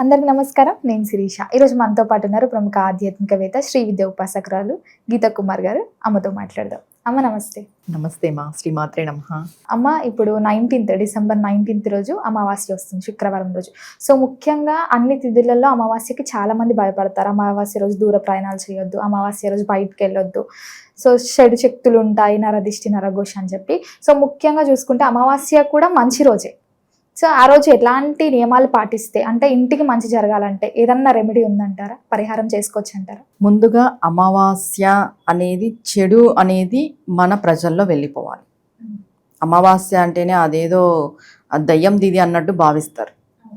అందరికి నమస్కారం. నేను శిరీష. ఈరోజు మనతో పాటు ఉన్నారు ప్రముఖ ఆధ్యాత్మికవేత్త శ్రీ విద్య ఉపాసకురాలు గీతా కుమార్ గారు. అమ్మతో మాట్లాడదాం. అమ్మ నమస్తే. నమస్తే మా శ్రీమాత్రే నమ. అమ్మ ఇప్పుడు నైన్టీన్త్ డిసెంబర్ నైన్టీన్త్ రోజు అమావాస్య వస్తుంది శుక్రవారం రోజు. సో ముఖ్యంగా అన్ని తిథులలో అమావాస్యకి చాలా మంది భయపడతారు. అమావాస్య రోజు దూర ప్రయాణాలు చేయొద్దు అమావాస్య రోజు బయటకు వెళ్ళొద్దు. సో చెడు శక్తులు ఉంటాయి నరదిష్టి నరఘోష అని చెప్పి. సో ముఖ్యంగా చూసుకుంటే అమావాస్య కూడా మంచి రోజే. సో ఆ రోజు ఎలాంటి నియమాలు పాటిస్తే అంటే ఇంటికి మంచి జరగాలంటే ఏదన్నా రెమెడీ ఉందంటారా? పరిహారం చేసుకోవచ్చు అంటారా ముందుగా అమావాస్య అనేది చెడు అనేది మన ప్రజల్లో వెళ్ళిపోవాలి. అమావాస్య అంటేనే అదేదో దయ్యం దిది అన్నట్టు భావిస్తారు.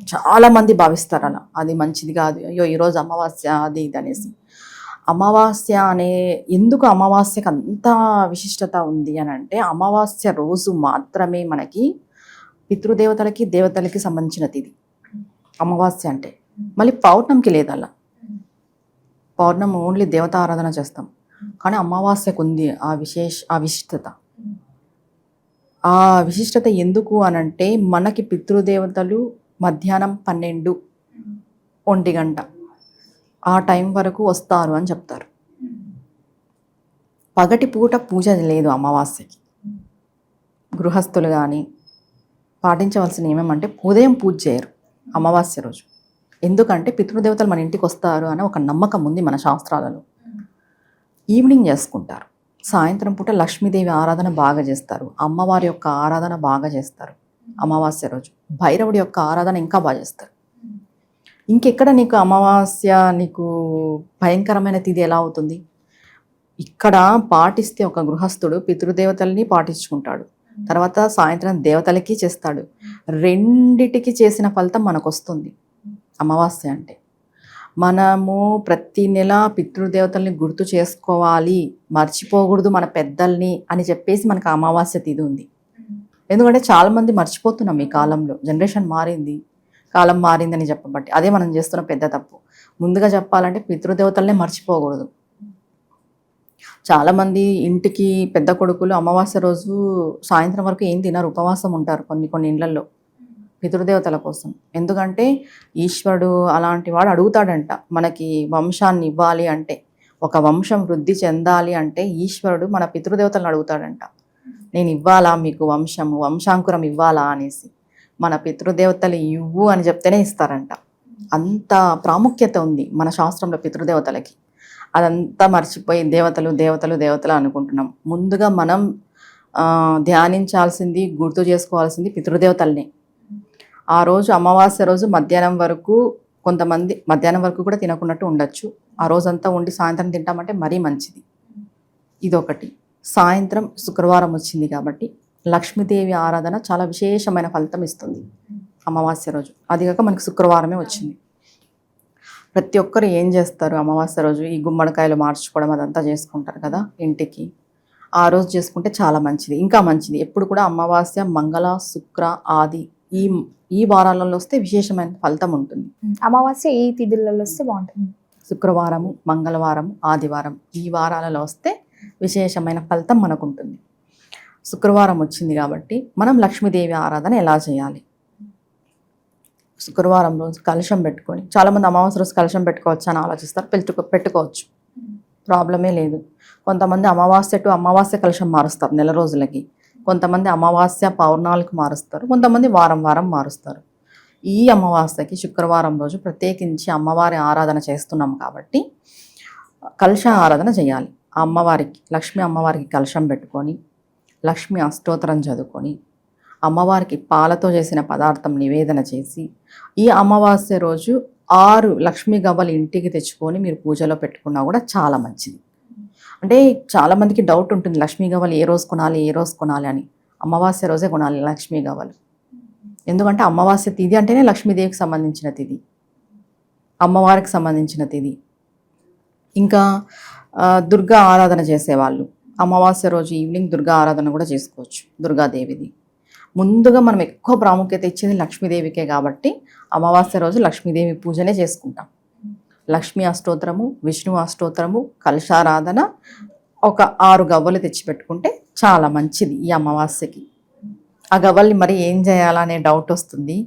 చాలా మంది భావిస్తారు అలా. అది మంచిది కాదు. అయ్యో ఈరోజు అమావాస్య అది ఇది అనేసి. అమావాస్య అనే ఎందుకు అమావాస్యకు అంత విశిష్టత ఉంది అని అంటే అమావాస్య రోజు మాత్రమే మనకి పితృదేవతలకి దేవతలకి సంబంధించిన తిది అమావాస్య అంటే. మళ్ళీ పౌర్ణమికి లేదు అలా. పౌర్ణమి ఓన్లీ దేవత ఆరాధన చేస్తాం. కానీ అమావాస్యకు ఉంది ఆ విశేష ఆ విశిష్టత. ఆ విశిష్టత ఎందుకు అనంటే మనకి పితృదేవతలు మధ్యాహ్నం పన్నెండు ఒంటి గంట ఆ టైం వరకు వస్తారు అని చెప్తారు. పగటి పూట పూజ లేదు అమావాస్యకి. గృహస్థులు కానీ పాటించవలసిన ఏమేమంటే ఉదయం పూజ చేయరు అమావాస్య రోజు. ఎందుకంటే పితృదేవతలు మన ఇంటికి వస్తారు అనే ఒక నమ్మకం ఉంది మన శాస్త్రాలలో. ఈవినింగ్ చేసుకుంటారు. సాయంత్రం పూట లక్ష్మీదేవి ఆరాధన బాగా చేస్తారు. అమ్మవారి యొక్క ఆరాధన బాగా చేస్తారు. అమావాస్య రోజు. భైరవుడి యొక్క ఆరాధన ఇంకా బాగా చేస్తారు. ఇంకెక్కడ నీకు అమావాస్య నీకు భయంకరమైన తిది ఎలా అవుతుంది? ఇక్కడ పాటిస్తే ఒక గృహస్థుడు పితృదేవతల్ని పాటించుకుంటాడు. తర్వాత సాయంత్రం దేవతలకి చేస్తాడు. రెండిటికి చేసిన ఫలితం మనకు వస్తుంది అమావాస్య అంటే. మనము ప్రతి నెల పితృదేవతల్ని గుర్తు చేసుకోవాలి. మర్చిపోకూడదు మన పెద్దల్ని అని చెప్పేసి మనకు అమావాస్య తిది ఉంది. ఎందుకంటే చాలామంది మర్చిపోతున్నాం ఈ కాలంలో. జనరేషన్ మారింది. కాలం మారిందని చెప్పబట్టి. అదే మనం చేస్తున్న పెద్ద తప్పు. ముందుగా చెప్పాలంటే పితృదేవతల్నే మర్చిపోకూడదు. చాలామంది ఇంటికి పెద్ద కొడుకులు అమావాస్య రోజు సాయంత్రం వరకు ఏం తినరు ఉపవాసం ఉంటారు కొన్ని కొన్ని ఇండ్లలో పితృదేవతల కోసం. ఎందుకంటే ఈశ్వరుడు అలాంటి వాడు అడుగుతాడంట మనకి వంశాన్ని ఇవ్వాలి అంటే ఒక వంశం వృద్ధి చెందాలి అంటే ఈశ్వరుడు మన పితృదేవతలను అడుగుతాడంట. నేను ఇవ్వాలా మీకు వంశము వంశాంకురం ఇవ్వాలా అనేసి. మన పితృదేవతలు ఇవ్వు అని చెప్తేనే ఇస్తారంట. అంత ప్రాముఖ్యత ఉంది మన శాస్త్రంలో పితృదేవతలకి. అదంతా మర్చిపోయి దేవతలు దేవతలు దేవతలు అనుకుంటున్నాం. ముందుగా మనం ధ్యానించాల్సింది గుర్తు చేసుకోవాల్సింది పితృదేవతల్ని. ఆ రోజు అమావాస్య రోజు మధ్యాహ్నం వరకు కొంతమంది మధ్యాహ్నం వరకు కూడా తినకున్నట్టు ఉండొచ్చు. ఆ రోజంతా ఉండి సాయంత్రం తింటామంటే మరీ మంచిది. ఇదొకటి. సాయంత్రం శుక్రవారం వచ్చింది కాబట్టి లక్ష్మీదేవి ఆరాధన చాలా విశేషమైన ఫలితం ఇస్తుంది అమావాస్య రోజు. అది కాక మనకి శుక్రవారమే వచ్చింది. ప్రతి ఒక్కరు ఏం చేస్తారు అమావాస్య రోజు? ఈ గుమ్మడికాయలు మార్చుకోవడం అదంతా చేసుకుంటారు కదా ఇంటికి. ఆ రోజు చేసుకుంటే చాలా మంచిది. ఇంకా మంచిది. ఎప్పుడు కూడా అమావాస్య మంగళ శుక్ర ఆది ఈ ఈ వారాలలో వస్తే విశేషమైన ఫలితం ఉంటుంది. అమావాస్య ఈ తిథులలో వస్తే బాగుంటుంది. శుక్రవారము మంగళవారం ఆదివారం ఈ వారాలలో వస్తే విశేషమైన ఫలితం మనకు ఉంటుంది శుక్రవారం వచ్చింది కాబట్టి మనం లక్ష్మీదేవి ఆరాధన ఎలా చేయాలి? శుక్రవారం రోజు కలశం పెట్టుకొని చాలామంది అమావాస్య రోజు కలశం పెట్టుకోవచ్చు అని ఆలోచిస్తారు పెట్టుకో పెట్టుకోవచ్చు. ప్రాబ్లమే లేదు. కొంతమంది అమావాస్య టు అమావాస్య కలశం మారుస్తారు నెల రోజులకి. కొంతమంది అమావాస్య పౌర్ణాలకు మారుస్తారు కొంతమంది వారం వారం మారుస్తారు. ఈ అమావాస్యకి శుక్రవారం రోజు ప్రత్యేకించి అమ్మవారి ఆరాధన చేస్తున్నాం కాబట్టి కలశ ఆరాధన చేయాలి. ఆ అమ్మవారికి లక్ష్మీ అమ్మవారికి కలశం పెట్టుకొని లక్ష్మీ అష్టోత్తరం చదువుకొని అమ్మవారికి పాలతో చేసిన పదార్థం నివేదన చేసి ఈ అమావాస్య రోజు ఆరు లక్ష్మీ గవ్వలు ఇంటికి తెచ్చుకొని మీరు పూజలో పెట్టుకున్నా కూడా చాలా మంచిది. అంటే చాలామందికి డౌట్ ఉంటుంది లక్ష్మీ గవ్వలు ఏ రోజు కొనాలి ఏ రోజు కొనాలి అని. అమావాస్య రోజే కొనాలి లక్ష్మీ గవ్వలు. ఎందుకంటే అమావాస్య తిథి అంటేనే లక్ష్మీదేవికి సంబంధించిన తిథి అమ్మవారికి సంబంధించిన తిథి ఇంకా దుర్గా ఆరాధన చేసేవాళ్ళు. అమావాస్య రోజు ఈవినింగ్ దుర్గా ఆరాధన కూడా చేసుకోవచ్చు దుర్గాదేవిది. ముందుగా మనం ఎక్కువ ప్రాముఖ్యత ఇచ్చేది లక్ష్మీదేవికే కాబట్టి అమావాస్య రోజు లక్ష్మీదేవి పూజనే చేసుకుంటాం. లక్ష్మీ అష్టోత్తరము విష్ణు అష్టోత్తరము కలశారాధన ఒక ఆరు గవ్వలు తెచ్చిపెట్టుకుంటే చాలా మంచిది ఈ అమావాస్యకి. ఆ గవ్వల్ని మరి ఏం చేయాలనే డౌట్ వస్తుంది.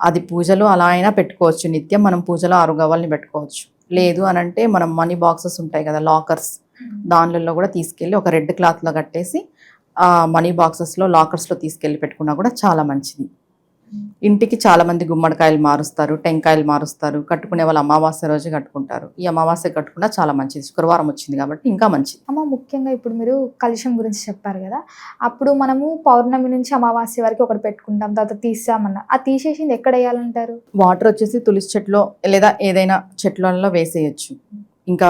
అది పూజలు అలా అయినా పెట్టుకోవచ్చు. నిత్యం మనం పూజలో ఆరు గవ్వల్ని పెట్టుకోవచ్చు. లేదు అని అంటే మనం మనీ బాక్సెస్ ఉంటాయి కదా లాకర్స్. దానిలలో కూడా తీసుకెళ్ళి ఒక రెడ్ క్లాత్లో కట్టేసి మనీ బాక్సెస్లో లాకర్స్లో తీసుకెళ్ళి పెట్టుకున్నా కూడా చాలా మంచిది. ఇంటికి చాలా మంది గుమ్మడికాయలు మారుస్తారు టెంకాయలు మారుస్తారు కట్టుకునే వాళ్ళు అమావాస్య రోజు కట్టుకుంటారు. ఈ అమావాస్య కట్టుకున్నా చాలా మంచిది. శుక్రవారం వచ్చింది కాబట్టి ఇంకా మంచిది. అమ్మ ముఖ్యంగా ఇప్పుడు మీరు కలుషం గురించి చెప్పారు కదా అప్పుడు మనము పౌర్ణమి నుంచి అమావాస్య వరకు ఒకటి పెట్టుకుంటాం తర్వాత తీసామన్న. ఆ తీసేసింది ఎక్కడ వేయాలంటారు? వాటర్ వచ్చేసి తులసి చెట్లో లేదా ఏదైనా చెట్లలో వేసేయచ్చు. ఇంకా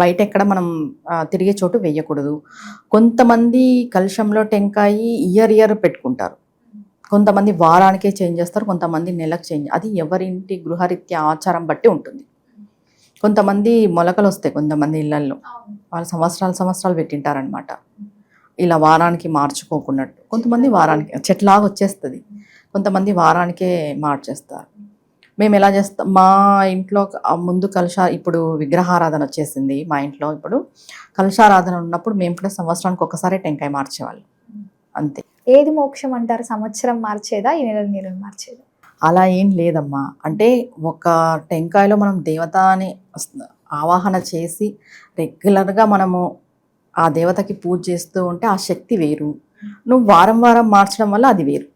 బయట ఎక్కడ మనం తిరిగే చోటు వేయకూడదు కొంతమంది కలుషంలో టెంకాయ ఇయర్ ఇయర్ పెట్టుకుంటారు. కొంతమంది వారానికే చేంజ్ చేస్తారు కొంతమంది నెలకు చేంజ్ అది ఎవరింటి గృహరీత్యా ఆచారం బట్టి ఉంటుంది. కొంతమంది మొలకలు వస్తాయి కొంతమంది ఇళ్ళల్లో. వాళ్ళు సంవత్సరాలు సంవత్సరాలు పెట్టింటారనమాట ఇలా వారానికి మార్చుకోకున్నట్టు. కొంతమంది వారానికి చెట్లాగా వచ్చేస్తుంది. కొంతమంది వారానికే మార్చేస్తారు. మేము ఎలా చేస్తాం మా ఇంట్లో ముందు కలశ ఇప్పుడు విగ్రహారాధన వచ్చేసింది మా ఇంట్లో ఇప్పుడు. కలశారాధన ఉన్నప్పుడు మేము కూడా సంవత్సరానికి ఒకసారి టెంకాయ మార్చేవాళ్ళం. అంతే. ఏది మోక్షం అంటారు? సంవత్సరం మార్చేదా? ఈ నెల నెలలు మార్చేదా? అలా ఏం లేదమ్మా. అంటే ఒక టెంకాయలో మనం దేవతని ఆవాహన చేసి రెగ్యులర్గా మనము ఆ దేవతకి పూజ చేస్తూ ఉంటే ఆ శక్తి వేరు. నువ్వు వారం వారం మార్చడం వల్ల అది వేరు.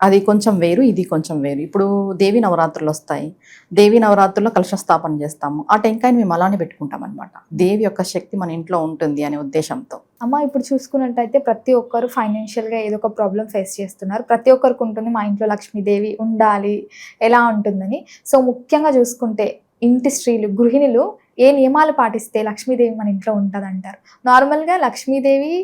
అది కొంచెం వేరు ఇది కొంచెం వేరు. ఇప్పుడు దేవి నవరాత్రులు వస్తాయి. దేవి నవరాత్రుల్లో కలుష స్థాపన చేస్తాము. ఆ టెంకాయని మేము అలానే పెట్టుకుంటాం అనమాట దేవి యొక్క శక్తి మన ఇంట్లో ఉంటుంది అనే ఉద్దేశంతో. అమ్మ ఇప్పుడు చూసుకున్నట్టయితే ప్రతి ఒక్కరు ఫైనాన్షియల్గా ఏదో ఒక ప్రాబ్లం ఫేస్ చేస్తున్నారు. ప్రతి ఒక్కరికి ఉంటుంది మా ఇంట్లో లక్ష్మీదేవి ఉండాలి ఎలా ఉంటుందని. సో ముఖ్యంగా చూసుకుంటే ఇంటి స్త్రీలు గృహిణులు ఏ నియమాలు పాటిస్తే లక్ష్మీదేవి మన ఇంట్లో ఉంటుంది అంటారు నార్మల్గా లక్ష్మీదేవి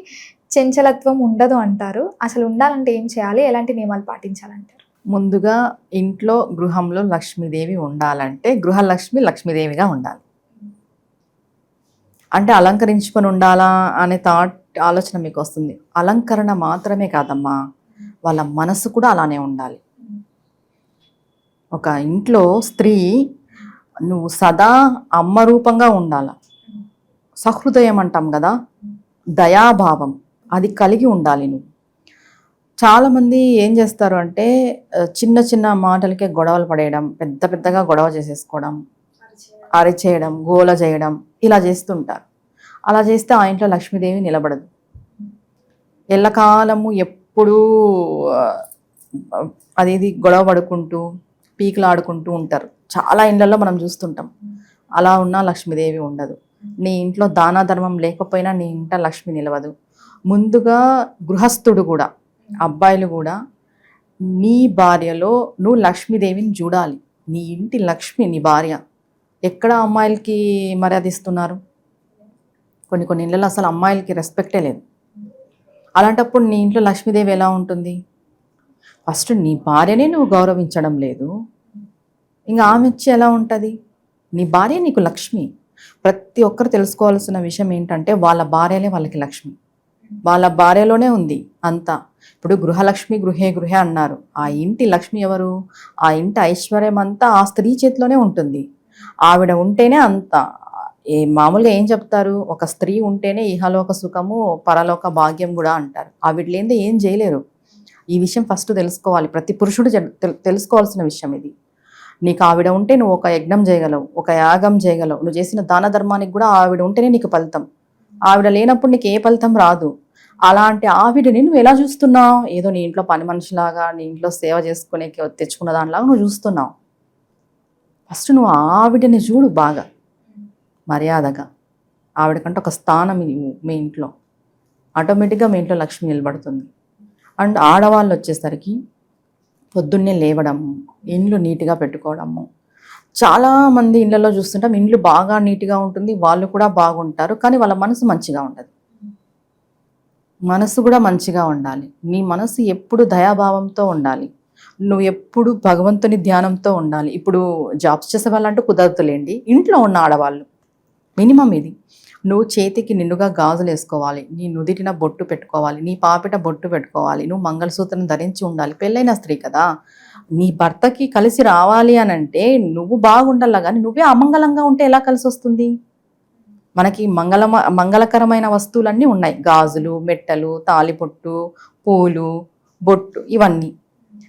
చెంచలత్వం ఉండదు అంటారు. అసలు ఉండాలంటే ఏం చేయాలి? ఎలాంటి నియమాలు పాటించాలంటారు? ముందుగా ఇంట్లో గృహంలో లక్ష్మీదేవి ఉండాలంటే గృహలక్ష్మి లక్ష్మీదేవిగా ఉండాలి. అంటే అలంకరించుకొని ఉండాలా అనే థాట్ ఆలోచన మీకు వస్తుంది. అలంకరణ మాత్రమే కాదమ్మా. వాళ్ళ మనసు కూడా అలానే ఉండాలి. ఒక ఇంట్లో స్త్రీ నువ్వు సదా అమ్మ రూపంగా ఉండాల. సహృదయం అంటాం కదా. దయాభావం. అది కలిగి ఉండాలి నువ్వు. చాలామంది ఏం చేస్తారు అంటే చిన్న చిన్న మాటలకే గొడవలు పడేయడం పెద్ద పెద్దగా గొడవ చేసేసుకోవడం అరిచేయడం గోల చేయడం ఇలా చేస్తుంటారు. అలా చేస్తే ఆ ఇంట్లో లక్ష్మీదేవి నిలబడదు. ఎల్లకాలము ఎప్పుడూ అది ఇది గొడవ పడుకుంటూ పీకులాడుకుంటూ ఉంటారు. చాలా ఇళ్ళల్లో మనం చూస్తుంటాం. అలా ఉన్నా లక్ష్మీదేవి ఉండదు. నీ ఇంట్లో దాన ధర్మం లేకపోయినా నీ ఇంట లక్ష్మి నిలవదు. ముందుగా గృహస్థుడు కూడా అబ్బాయిలు కూడా నీ భార్యలో నువ్వు లక్ష్మీదేవిని చూడాలి. నీ ఇంటి లక్ష్మి నీ భార్య. ఎక్కడ అమ్మాయిలకి మర్యాద ఇస్తున్నారు? కొన్ని కొన్ని ఇళ్ళలో అసలు అమ్మాయిలకి రెస్పెక్టే లేదు. అలాంటప్పుడు నీ ఇంట్లో లక్ష్మీదేవి ఎలా ఉంటుంది? ఫస్ట్ నీ భార్యనే నువ్వు గౌరవించడం లేదు. ఇంకా ఆమె ఇచ్చి ఎలా ఉంటుంది? నీ భార్య నీకు లక్ష్మి. ప్రతి ఒక్కరు తెలుసుకోవాల్సిన విషయం ఏంటంటే వాళ్ళ భార్యలే వాళ్ళకి లక్ష్మి. వాళ్ళ భార్యలోనే ఉంది అంతా. ఇప్పుడు గృహలక్ష్మి గృహే గృహే అన్నారు. ఆ ఇంటి లక్ష్మి ఎవరు? ఆ ఇంటి ఐశ్వర్యం అంతా ఆ స్త్రీ చేతిలోనే ఉంటుంది. ఆవిడ ఉంటేనే అంత. ఏ మామూలుగా ఏం చెప్తారు? ఒక స్త్రీ ఉంటేనే ఇహలోక సుఖము పరలోక భాగ్యం కూడా అంటారు. ఆవిడ లేనిదే ఏం చేయలేరు. ఈ విషయం ఫస్ట్ తెలుసుకోవాలి. ప్రతి పురుషుడు తెలుసుకోవాల్సిన విషయం ఇది. నీకు ఆవిడ ఉంటే నువ్వు ఒక యజ్ఞం చేయగలవు ఒక యాగం చేయగలవు. నువ్వు చేసిన దాన ధర్మానికి కూడా ఆవిడ ఉంటేనే నీకు ఫలితం. ఆవిడ లేనప్పుడు నీకు ఏ ఫలితం రాదు. అలాంటి ఆవిడని నువ్వు ఎలా చూస్తున్నావు? ఏదో నీ ఇంట్లో పని మనిషిలాగా నీ ఇంట్లో సేవ చేసుకునే తెచ్చుకున్న దానిలాగా నువ్వు చూస్తున్నావు. ఫస్ట్ నువ్వు ఆవిడని చూడు బాగా. మర్యాదగా. ఆవిడకంటే ఒక స్థానం మీ ఇంట్లో. ఆటోమేటిక్గా మీ ఇంట్లో లక్ష్మి నిలబడుతుంది. అండ్ ఆడవాళ్ళు వచ్చేసరికి పొద్దున్నే లేవడము ఇండ్లు నీట్గా పెట్టుకోవడము. చాలా మంది ఇళ్ళలో చూస్తుంటాం ఇండ్లు బాగా నీట్గా ఉంటుంది వాళ్ళు కూడా బాగుంటారు కానీ వాళ్ళ మనసు మంచిగా ఉంటుంది మనసు కూడా మంచిగా ఉండాలి. నీ మనసు ఎప్పుడు దయాభావంతో ఉండాలి. నువ్వు ఎప్పుడు భగవంతుని ధ్యానంతో ఉండాలి. ఇప్పుడు జాబ్స్ చేసే వాళ్ళంటూ కుదరతులేండి ఇంట్లో ఉన్న ఆడవాళ్ళు. మినిమం ఇది. నువ్వు చేతికి నిండుగా గాజులు వేసుకోవాలి. నీ నుదిటిన బొట్టు పెట్టుకోవాలి. నీ పాపిట బొట్టు పెట్టుకోవాలి. నువ్వు మంగళసూత్రం ధరించి ఉండాలి. పెళ్ళైన స్త్రీ కదా. నీ భర్తకి కలిసి రావాలి అని అంటే నువ్వు బాగుండాలా కానీ నువ్వే అమంగళంగా ఉంటే ఎలా కలిసి వస్తుంది మనకి మంగళ మంగళకరమైన వస్తువులన్నీ ఉన్నాయి. గాజులు మెట్టలు తాలిపొట్టు పూలు బొట్టు ఇవన్నీ.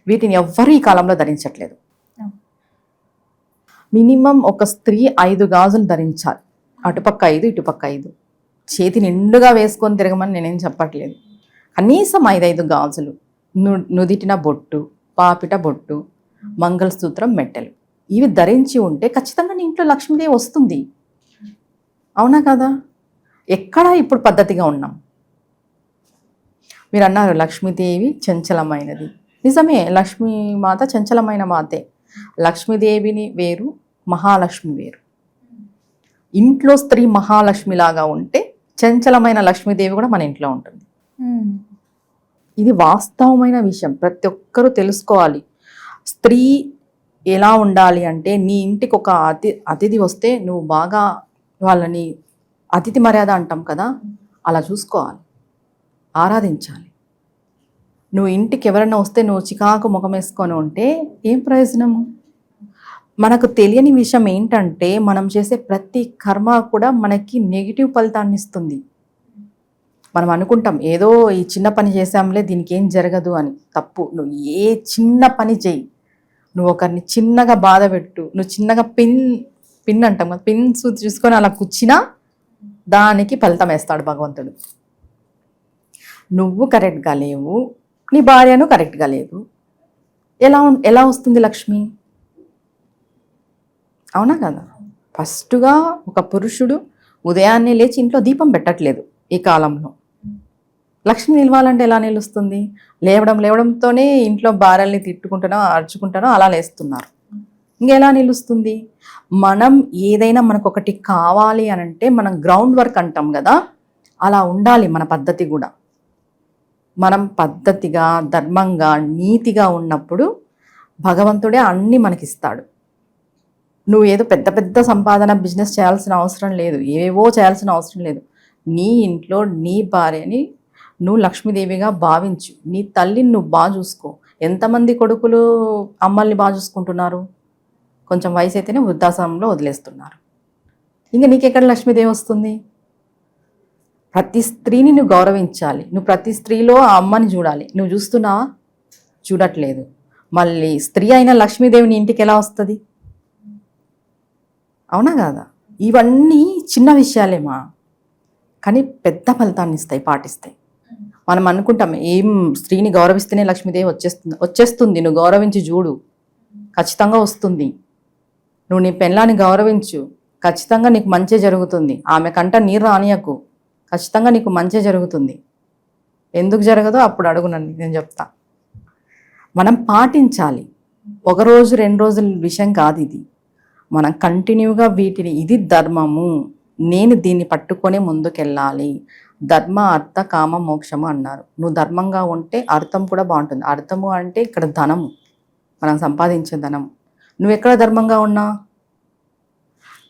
వీటిని ఎవ్వరు ఈ కాలంలో ధరించట్లేదు. మినిమం ఒక స్త్రీ ఐదు గాజులు ధరించాలి. అటుపక్క ఐదు ఇటుపక్క ఐదు. చేతి నిండుగా వేసుకొని తిరగమని నేనేం చెప్పట్లేదు. కనీసం ఐదైదు గాజులు. ను నుదిటిన బొట్టు పాపిట బొట్టు మంగళసూత్రం మెట్టెలు. ఇవి ధరించి ఉంటే ఖచ్చితంగా నీ ఇంట్లో లక్ష్మీదేవి వస్తుంది. అవునా కదా? ఎక్కడ ఇప్పుడు పద్ధతిగా ఉన్నాం. మీరు అన్నారు లక్ష్మీదేవి చంచలమైనది. నిజమే లక్ష్మీ మాత చంచలమైన మాతే. లక్ష్మీదేవిని వేరు మహాలక్ష్మి వేరు. ఇంట్లో స్త్రీ మహాలక్ష్మిలాగా ఉంటే చంచలమైన లక్ష్మీదేవి కూడా మన ఇంట్లో ఉంటుంది. ఇది వాస్తవమైన విషయం. ప్రతి ఒక్కరూ తెలుసుకోవాలి. స్త్రీ ఎలా ఉండాలి అంటే నీ ఇంటికి ఒక అతి అతిథి వస్తే నువ్వు బాగా వాళ్ళని అతిథి మర్యాద అంటాం కదా అలా చూసుకోవాలి. ఆరాధించాలి. నువ్వు ఇంటికి ఎవరైనా వస్తే నువ్వు చికాకు ముఖం వేసుకొని ఉంటే ఏం ప్రయోజనము? మనకు తెలియని విషయం ఏంటంటే మనం చేసే ప్రతి కర్మ కూడా మనకి నెగిటివ్ ఫలితాన్ని ఇస్తుంది. మనం అనుకుంటాం ఏదో ఈ చిన్న పని చేసాంలే దీనికి ఏం జరగదు అని. తప్పు. నువ్వు ఏ చిన్న పని చేయి. నువ్వు ఒకరిని చిన్నగా బాధ పెట్టు. నువ్వు చిన్నగా పిన్ పిన్ అంటాం కదా పిన్ చూసుకొని అలా కూర్చినా దానికి ఫలితం వేస్తాడు భగవంతుడు. నువ్వు కరెక్ట్గా లేవు నీ భార్యను కరెక్ట్గా లేదు. ఎలా ఎలా వస్తుంది లక్ష్మి? అవునా కదా? ఫస్ట్గా ఒక పురుషుడు ఉదయాన్నే లేచి ఇంట్లో దీపం పెట్టట్లేదు ఈ కాలంలో. లక్ష్మి నిలవాలంటే ఎలా నిలుస్తుంది? లేవడం లేవడంతోనే ఇంట్లో భార్యల్ని తిట్టుకుంటానో అరుచుకుంటానో అలా లేస్తున్నారు. ఇంకెలా నిలుస్తుంది? మనం ఏదైనా మనకు ఒకటి కావాలి అని అంటే మనం గ్రౌండ్ వర్క్ అంటాం కదా? అలా ఉండాలి మన పద్ధతి కూడా. మనం పద్ధతిగా ధర్మంగా నీతిగా ఉన్నప్పుడు భగవంతుడే అన్నీ మనకిస్తాడు. నువ్వు ఏదో పెద్ద పెద్ద సంపాదన బిజినెస్ చేయాల్సిన అవసరం లేదు. ఏవేవో చేయాల్సిన అవసరం లేదు. నీ ఇంట్లో నీ భార్యని నువ్వు లక్ష్మీదేవిగా భావించు. నీ తల్లిని నువ్వు బాగా చూసుకో. ఎంతమంది కొడుకులు అమ్మల్ని బాగా చూసుకుంటున్నారు? కొంచెం వయసు అయితేనే వృద్ధాశ్రమంలో వదిలేస్తున్నారు. ఇంకా నీకెక్కడ లక్ష్మీదేవి వస్తుంది? ప్రతి స్త్రీని నువ్వు గౌరవించాలి. నువ్వు ప్రతి స్త్రీలో ఆ అమ్మని చూడాలి. నువ్వు చూస్తున్నావా చూడట్లేదు. మళ్ళీ స్త్రీ అయిన లక్ష్మీదేవిని ఇంటికి ఎలా వస్తుంది? అవునా కాదా? ఇవన్నీ చిన్న విషయాలేమా? కానీ పెద్ద ఫలితాన్ని ఇస్తాయి పాటిస్తాయి. మనం అనుకుంటాం ఏం స్త్రీని గౌరవిస్తేనే లక్ష్మీదేవి వచ్చేస్తుంది వచ్చేస్తుంది. నువ్వు గౌరవించి చూడు. ఖచ్చితంగా వస్తుంది. నువ్వు నీ పెళ్ళాన్ని గౌరవించు. ఖచ్చితంగా నీకు మంచి జరుగుతుంది. ఆమె కంట నీరు రానియకు. ఖచ్చితంగా నీకు మంచి జరుగుతుంది. ఎందుకు జరగదో అప్పుడు అడుగు నన్ను నేను చెప్తా. మనం పాటించాలి. ఒక రోజు రెండు రోజుల విషయం కాదు ఇది. మనం కంటిన్యూగా వీటిని ఇది ధర్మము. నేను దీన్ని పట్టుకొని ముందుకెళ్ళాలి. ధర్మ అర్థ కామ మోక్షము అన్నారు. నువ్వు ధర్మంగా ఉంటే అర్థం కూడా బాగుంటుంది. అర్థము అంటే ఇక్కడ ధనము. మనం సంపాదించే ధనం నువ్వు ఎక్కడ ధర్మంగా ఉన్నా?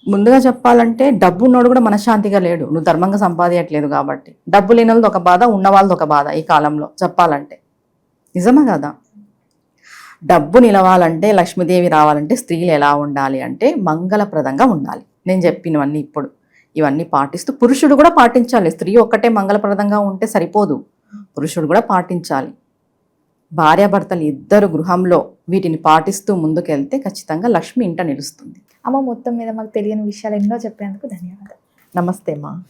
ముందుగా చెప్పాలంటే డబ్బు ఉన్నోడు కూడా మనశ్శాంతిగా లేడు. నువ్వు ధర్మంగా సంపాదించట్లేదు కాబట్టి. డబ్బు లేని వాళ్ళది ఒక బాధ ఉన్న వాళ్ళది ఒక బాధ ఈ కాలంలో చెప్పాలంటే. నిజమే కదా? డబ్బు నిలవాలంటే లక్ష్మీదేవి రావాలంటే స్త్రీలు ఎలా ఉండాలి అంటే మంగళప్రదంగా ఉండాలి. నేను చెప్పినవన్నీ ఇప్పుడు. ఇవన్నీ పాటిస్తూ పురుషుడు కూడా పాటించాలి. స్త్రీ ఒక్కటే మంగళప్రదంగా ఉంటే సరిపోదు. పురుషుడు కూడా పాటించాలి. భార్యాభర్తలు ఇద్దరు గృహంలో వీటిని పాటిస్తూ ముందుకెళ్తే ఖచ్చితంగా లక్ష్మి ఇంట నిలుస్తుంది. అమ్మ మొత్తం మీద మాకు తెలియని విషయాలు ఎన్నో చెప్పేందుకు ధన్యవాదాలు. నమస్తే మా